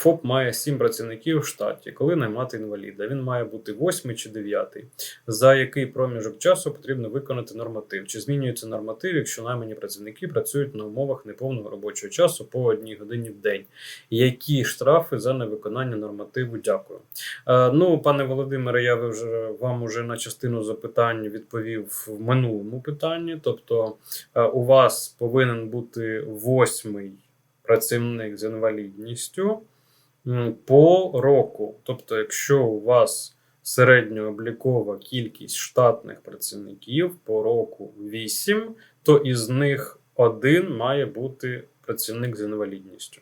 ФОП має 7 працівників в штаті. Коли наймати інваліда? Він має бути 8 чи 9. За який проміжок часу потрібно виконати норматив? Чи змінюється норматив, якщо наймані працівники працюють на умовах неповного робочого часу по одній годині в день? Які штрафи за невиконання нормативу? Дякую. Е, ну, пане Володимире, я вже вам уже на частину запитань відповів в минулому питанні. Тобто, е, у вас повинен бути восьмий працівник з інвалідністю по року. Тобто, якщо у вас середньооблікова кількість штатних працівників по року 8, то із них один має бути працівник з інвалідністю.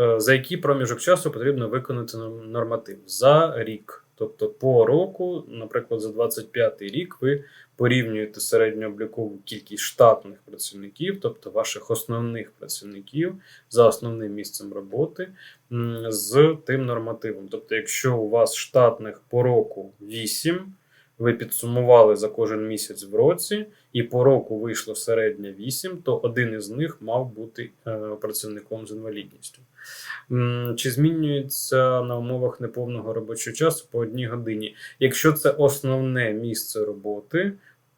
Е, За який проміжок часу потрібно виконати норматив? За рік. Тобто по року, наприклад, за 25 рік ви порівнюєте середньооблікову кількість штатних працівників, тобто ваших основних працівників за основним місцем роботи, з тим нормативом. Тобто, якщо у вас штатних по року 8, ви підсумували за кожен місяць в році, і по року вийшло середнє 8, то один із них мав бути е, працівником з інвалідністю. Чи змінюється на умовах неповного робочого часу по одній годині? Якщо це основне місце роботи,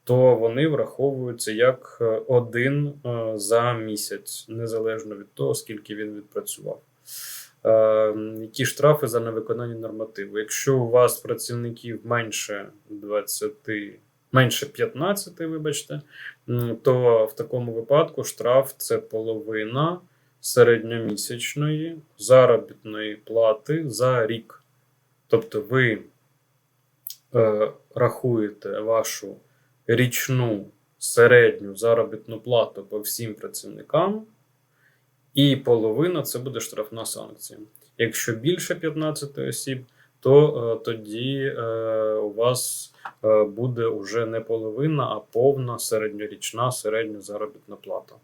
то вони враховуються як е, один е, за місяць, незалежно від того, скільки він відпрацював. Е, Які штрафи за невиконання нормативу? Якщо у вас працівників менше 20, менше 15, вибачте, то в такому випадку штраф це половина середньомісячної заробітної плати за рік. Тобто ви е, рахуєте вашу річну середню заробітну плату по всім працівникам, і половина це буде штрафна санкція. Якщо більше 15 осіб, то е, тоді е, у вас е, буде уже не половина, а повна середньорічна середня заробітна плата.